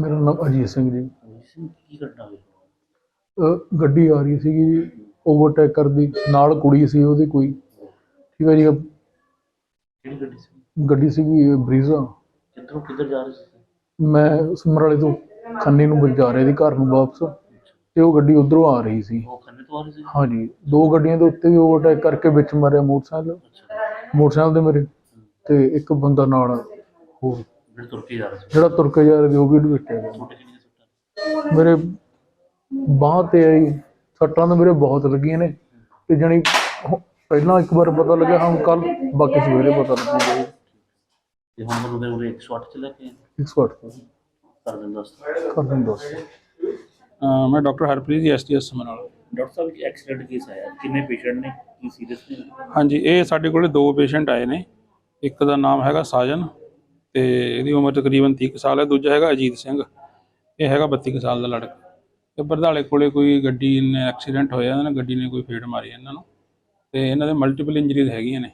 ਮੇਰਾ ਨਾਮ ਅਜੀਤ ਸਿੰਘ ਜੀ। ਸਿੰਘ ਕੀ ਘਟਨਾ ਹੋਈ? ਅਹ ਗੱਡੀ ਆ ਰਹੀ ਸੀਗੀ ਜੀ ਓਵਰਟੇਕ ਕਰਦੀ ਨਾਲ ਕੁੜੀ ਸੀ ਉਹਦੀ ਕੋਈ। ਠੀਕ ਹੈ ਜੀ ਕਿਹੜੀ ਗੱਡੀ ਸੀ? ਗੱਡੀ ਸੀਗੀ ਬਰੀਜ਼ਾ। ਕਿੱਧਰੋਂ ਕਿੱਧਰ ਜਾ ਰਹੇ ਸੀ? ਮੈਂ ਸਮਰਾਲੇ ਤੋਂ ਖੰਨੇ ਨੂੰ ਜਾ ਰਿਹਾ ਸੀ ਘਰ ਨੂੰ ਵਾਪਸ। ਤੇ ਉਹ ਗੱਡੀ ਉਧਰੋਂ ਆ ਰਹੀ ਸੀ। ਉਹ ਖੰਨੇ ਤੋਂ ਆ ਰਹੇ ਸੀ? ਹਾਂਜੀ ਦੋ ਗੱਡੀਆਂ ਦੇ ਉੱਤੇ ਵੀ ਓਵਰਟੇਕ ਕਰਕੇ ਵਿੱਚ ਮਾਰਿਆ ਮੋਟਰਸਾਈਕਲ। ਅੱਛਾ। ਮੋਟਰਸਾਈਕਲ ਦੇ ਮੇਰੇ ਤੇ ਇੱਕ ਬੰਦਾ ਨਾਲ ਹੋਰ ਜਿਹੜੇ ਤੁਰ ਕੇ ਜਾ ਰਹੇ ਸੀ। ਜਿਹੜਾ ਤੁਰ ਕੇ ਜਾ ਰਿਹਾ ਸੀ ਉਹ ਵੀ ਡਿੱਟਿਆ ਗਿਆ। ਛੋਟੇ ਕਿੰਨੀਆਂ ਸੱਟਾਂ। ਮੇਰੇ ਬਾਂਹ ਤੇ ਆਈ ਸੱਟਾਂ ਤਾਂ ਮੇਰੇ ਬਹੁਤ ਲੱਗੀਆਂ ਨੇ। ਤੇ ਜਣੀ ਪਹਿਲਾਂ ਇੱਕ ਵਾਰ ਪਤਾ ਲੱਗਿਆ ਹੁਣ ਕੱਲ ਬਾਕੀ ਸਵੇਰੇ ਪਤਾ ਲੱਗੂਗਾ ਜੀ। ਤੇ ਹੁਣ ਮਤਲਬ ਉਹਦੇ 108 ਚ ਲੈ ਕੇ 108 ਤੋਂ ਕਰ ਦਿੰਦਾ ਸੀ ਕਰ ਦਿੰਦਾ ਦੱਸ ਅਹ ਮੈਂ doctor Harpreet ji STS Samrala doctor Sahib ji accident case ਆਇਆ? ਕਿੰਨੇ ਪੇਸ਼ੈਂਟ ਨੇ? ਕੀ ਸੀਰੀਅਸ ਨੇ? ਹਾਂਜੀ ਇਹ ਸਾਡੇ ਕੋਲੇ ਦੋ ਪੇਸ਼ੈਂਟ ਆਏ ਨੇ। ਇੱਕ ਦਾ ਨਾਮ ਹੈਗਾ ਸਾਜਨ ਤੇ ਇਹਦੀ ਉਮਰ ਤਕਰੀਬਨ 30 ਕੁ ਸਾਲ ਹੈ ਦੂਜਾ ਹੈਗਾ ਅਜੀਤ ਸਿੰਘ ਇਹ ਹੈਗਾ 32 ਕੁ ਸਾਲ ਦਾ ਲੜਕਾ। ਤੇ ਬਰਦਾਲੇ ਕੋਲੇ ਕੋਈ ਗੱਡੀ ਨੇ ਐਕਸੀਡੈਂਟ ਹੋਇਆ ਨੇ ਗੱਡੀ ਨੇ ਕੋਈ ਫੇੜ ਮਾਰੀ ਇਹਨਾਂ ਨੂੰ ਤੇ ਇਹਨਾਂ ਦੇ ਮਲਟੀਪਲ ਇੰਜਰੀਜ਼ ਹੈਗੀਆਂ ਨੇ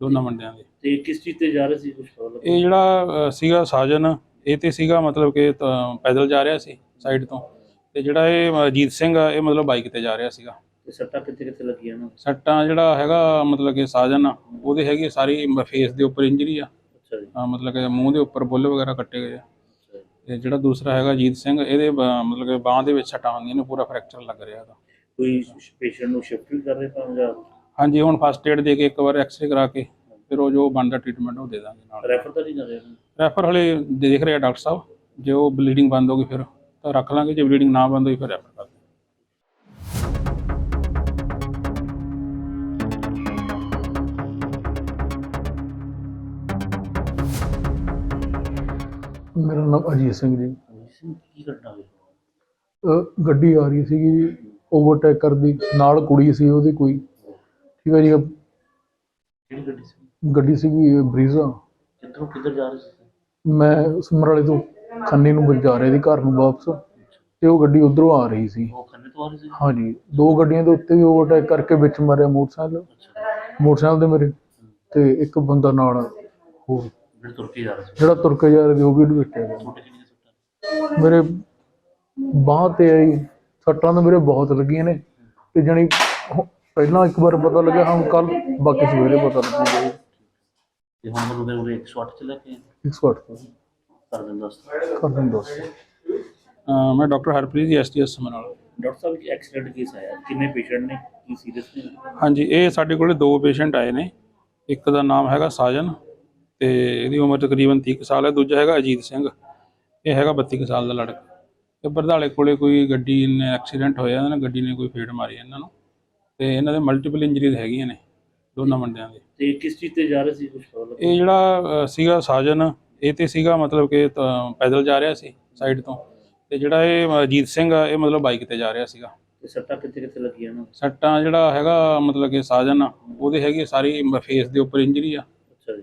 ਦੋਨਾਂ ਬੰਦਿਆਂ ਦੇ। ਤੇ ਕਿਸ ਚੀਜ਼ ਤੇ ਜਾ ਰਹੇ ਸੀ ਕੁਝ ਲੱਗਾ? ਇਹ ਜਿਹੜਾ ਸੀਗਾ ਸਾਜਨ ਇਹ ਤੇ ਸੀਗਾ ਮਤਲਬ ਕਿ ਪੈਦਲ ਜਾ ਰਿਹਾ ਸੀ ਸਾਈਡ ਤੋਂ ਤੇ ਜਿਹੜਾ ਇਹ ਅਜੀਤ ਸਿੰਘ ਆ ਇਹ ਮਤਲਬ ਬਾਈਕ ਤੇ ਜਾ ਰਿਹਾ ਸੀਗਾ। ਤੇ ਸੱਟਾਂ ਕਿੱਥੇ ਕਿੱਥੇ ਲੱਗੀਆਂ ਨਾ? ਸੱਟਾਂ ਜਿਹੜਾ ਹੈਗਾ ਮਤਲਬ ਕਿ ਸਾਜਨ ਆ ਉਹਦੇ ਹੈਗੀ ਸਾਰੀ ਫੇਸ ਦੇ ਉੱਪਰ ਇੰਜਰੀ ਆ। ਅੱਛਾ ਜੀ। ਅਹ ਮਤਲਬ ਕਿ ਮੂੰਹ ਦੇ ਉੱਪਰ ਬੁੱਲ ਵਗੈਰਾ ਕੱਟੇ ਗਏ ਆ। ਤੇ ਜਿਹੜਾ ਦੂਸਰਾ ਹੈਗਾ ਅਜੀਤ ਸਿੰਘ ਇਹਦੇ ਬ- ਮਤਲਬ ਕਿ ਬਾਹ ਦੇ ਵਿੱਚ ਸੱਟਾਂ ਹੁੰਦੀਆਂ ਨੇ ਪੂਰਾ ਫ੍ਰੈਕਚਰ ਲੱਗ ਰਿਹਾ ਇਹਦਾ। ਕੋਈ ਪੇਸ਼ੈਂਟ ਨੂੰ ਸ਼ਿਫਟ ਵੀ ਕਰ ਰਹੇ ਤਾਂ ਜਾਂ? ਹਾਂਜੀ ਹੁਣ ਫਸਟ ਏਡ ਦੇ ਕੇ ਇੱਕ ਵਾਰ ਐਕਸਰੇ ਕਰਾ ਕੇ ਫਿਰ ਉਹ ਜੋ ਬਣਦਾ ਟ੍ਰੀਟਮੈਂਟ ਉਹ ਦੇ ਦਾਂਗੇ ਨਾਲ। ਰੈਫਰ ਤਾਂ ਨਹੀਂ ਕਰ ਰਹੇ ਰੈਫਰ ਹਲੇ ਦੇਖ ਰਿਹਾ ਡਾਕਟਰ ਸਾਹਿਬ ਜੇ ਉਹ ਬਲੀਡਿੰਗ ਬੰਦ ਹੋ ਗਈ ਫਿਰ ਤਾਂ ਰੱਖ ਲਾਂਗੇ ਜੇ ਬਲੀਡਿੰਗ ਨਾ ਬੰਦ ਹੋਈ ਫਿਰ ਰੈਫਰ। ਮੇਰਾ ਨਾਮ ਅਜੀਤ ਸਿੰਘ ਜੀ। ਸਿੰਘ ਕੀ ਘਟਨਾ ਹੋਈ? ਅਹ ਗੱਡੀ ਆ ਰਹੀ ਸੀਗੀ ਜੀ ਓਵਰਟੇਕ ਕਰਦੀ ਨਾਲ ਕੁੜੀ ਸੀ ਉਹਦੀ ਕੋਈ। ਠੀਕ ਹੈ ਜੀ ਕਿਹੜੀ ਗੱਡੀ ਸੀ? ਗੱਡੀ ਸੀਗੀ ਬਰੀਜ਼ਾ। ਕਿੱਧਰੋਂ ਕਿੱਧਰ ਜਾ ਰਹੇ ਸੀ ਮੈਂ ਸਮਰਾਲੇ ਤੋਂ ਖੰਨੇ ਨੂੰ ਜਾ ਰਿਹਾ ਸੀ ਘਰ ਨੂੰ ਵਾਪਸ। ਤੇ ਉਹ ਗੱਡੀ ਉਧਰੋਂ ਆ ਰਹੀ ਸੀ। ਉਹ ਖੰਨੇ ਤੋਂ ਆ ਰਹੇ ਸੀ? ਹਾਂਜੀ ਦੋ ਗੱਡੀਆਂ ਦੇ ਉੱਤੇ ਵੀ ਓਵਰਟੇਕ ਕਰਕੇ ਵਿੱਚ ਮਾਰਿਆ ਮੋਟਰਸਾਈਕਲ। ਅੱਛਾ। ਮੋਟਰਸਾਈਕਲ ਦੇ ਮੇਰੇ ਤੇ ਇੱਕ ਬੰਦਾ ਨਾਲ ਹੋਰ। ਜਿਹੜੇ ਤੁਰ ਕੇ ਜਾ ਰਹੇ ਸੀ। ਜਿਹੜਾ ਤੁਰ ਕੇ ਜਾ ਰਿਹਾ ਸੀ ਉਹ ਵੀ ਡਿੱਟਿਆ ਗਿਆ। ਛੋਟੇ ਕਿੰਨੀਆਂ ਸੱਟਾਂ ਮੇਰੇ ਬਾਂਹ ਤੇ ਆਈ ਸੱਟਾਂ ਤਾਂ ਮੇਰੇ ਬਹੁਤ ਲੱਗੀਆਂ ਨੇ। ਤੇ ਜਣੀ ਪਹਿਲਾਂ ਇੱਕ ਵਾਰ ਪਤਾ ਲੱਗਿਆ ਹੁਣ ਕੱਲ ਬਾਕੀ ਸਵੇਰੇ ਪਤਾ ਲੱਗੂਗਾ ਜੀ। ਤੇ ਹੁਣ ਮਤਲਬ ਉਹਦੇ 108 ਚ ਲੈ ਕੇ 108 ਤੋਂ। ਕਰ ਦਿੰਦਾ ਸੀ ਕਰ ਦਿੰਦਾ ਦੱਸ। ਅਹ ਮੈਂ doctor Harpreet ji STS Samrala doctor Sahib ji accident case ਆਇਆ? ਕਿੰਨੇ ਪੇਸ਼ੈਂਟ ਨੇ? ਕੀ ਸੀਰੀਅਸ ਨੇ? ਹਾਂਜੀ ਇਹ ਸਾਡੇ ਕੋਲੇ ਦੋ ਪੇਸ਼ੈਂਟ ਆਏ ਨੇ। ਇੱਕ ਦਾ ਨਾਮ ਹੈਗਾ ਸਾਜਨ ਤੇ ਇਹਦੀ ਉਮਰ ਤਕਰੀਬਨ 30 ਕੁ ਸਾਲ ਹੈ ਦੂਜਾ ਹੈਗਾ ਅਜੀਤ ਸਿੰਘ ਇਹ ਹੈਗਾ 32 ਕੁ ਸਾਲ ਦਾ ਲੜਕਾ। ਤੇ ਬਰਦਾਲੇ ਕੋਲੇ ਕੋਈ ਗੱਡੀ ਨੇ ਐਕਸੀਡੈਂਟ ਹੋਇਆ ਇਹਨਾਂ ਨੇ ਗੱਡੀ ਨੇ ਕੋਈ ਫੇੜ ਮਾਰੀ ਇਹਨਾਂ ਨੂੰ ਤੇ ਇਹਨਾਂ ਦੇ ਮਲਟੀਪਲ ਇੰਜਰੀਜ਼ ਹੈਗੀਆਂ ਨੇ ਦੋਨਾਂ ਬੰਦਿਆਂ ਦੇ। ਤੇ ਕਿਸ ਚੀਜ਼ ਤੇ ਜਾ ਰਹੇ ਸੀ ਕੁਝ ਇਹ ਜਿਹੜਾ ਸੀਗਾ ਸਾਜਨ ਇਹ ਤੇ ਸੀਗਾ ਮਤਲਬ ਕਿ ਪੈਦਲ ਜਾ ਰਿਹਾ ਸੀ ਸਾਈਡ ਤੋਂ ਤੇ ਜਿਹੜਾ ਇਹ ਅਜੀਤ ਸਿੰਘ ਆ ਇਹ ਮਤਲਬ ਬਾਈਕ ਤੇ ਜਾ ਰਿਹਾ ਸੀਗਾ। ਤੇ ਸੱਟਾਂ ਕਿੱਥੇ ਕਿੱਥੇ ਲੱਗੀਆਂ ਨਾ? ਸੱਟਾਂ ਜਿਹੜਾ ਹੈਗਾ ਮਤਲਬ ਕਿ ਸਾਜਨ ਆ ਉਹਦੇ ਹੈਗੀ ਸਾਰੀ ਫੇਸ ਦੇ ਉੱਪਰ ਇੰਜਰੀ ਆ।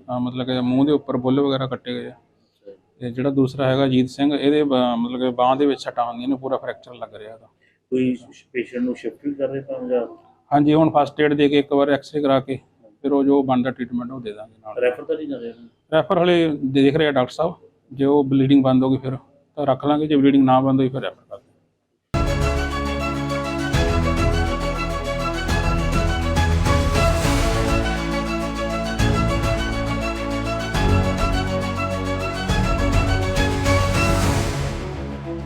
ਅਹ ਮਤਲਬ ਕਿ ਮੂੰਹ ਦੇ ਉੱਪਰ ਬੁੱਲ ਵਗੈਰਾ ਕੱਟੇ ਗਏ ਆ। ਤੇ ਜਿਹੜਾ ਦੂਸਰਾ ਹੈਗਾ ਅਜੀਤ ਸਿੰਘ ਇਹਦੇ ਬ- ਮਤਲਬ ਕਿ ਬਾਹ ਦੇ ਵਿੱਚ ਸੱਟਾਂ ਹੁੰਦੀਆਂ ਨੇ ਪੂਰਾ ਫ੍ਰੈਕਚਰ ਲੱਗ ਰਿਹਾ ਇਹਦਾ। ਕੋਈ ਪੇਸ਼ੈਂਟ ਨੂੰ ਸ਼ਿਫਟ ਵੀ ਕਰ ਰਹੇ ਤਾਂ ਜਾਂ? ਹਾਂਜੀ ਹੁਣ ਫਸਟ ਏਡ ਦੇ ਕੇ ਇੱਕ ਵਾਰ ਐਕਸਰੇ ਕਰਾ ਕੇ ਫਿਰ ਉਹ ਜੋ ਬਣਦਾ ਟ੍ਰੀਟਮੈਂਟ ਉਹ ਦੇ ਦਾਂਗੇ ਨਾਲ। ਰੈਫਰ ਤਾਂ ਨਹੀਂ ਕਰ ਰਹੇ? ਰੈਫਰ ਹਲੇ ਦੇਖ ਰਿਹਾ ਡਾਕਟਰ ਸਾਹਿਬ ਜੇ ਉਹ ਬਲੀਡਿੰਗ ਬੰਦ ਹੋ ਗਈ ਫਿਰ ਤਾਂ ਰੱਖ ਲਾਂਗੇ ਜੇ ਬਲੀਡਿੰਗ ਨਾ ਬੰਦ ਹੋਈ ਫਿਰ ਰੈਫਰ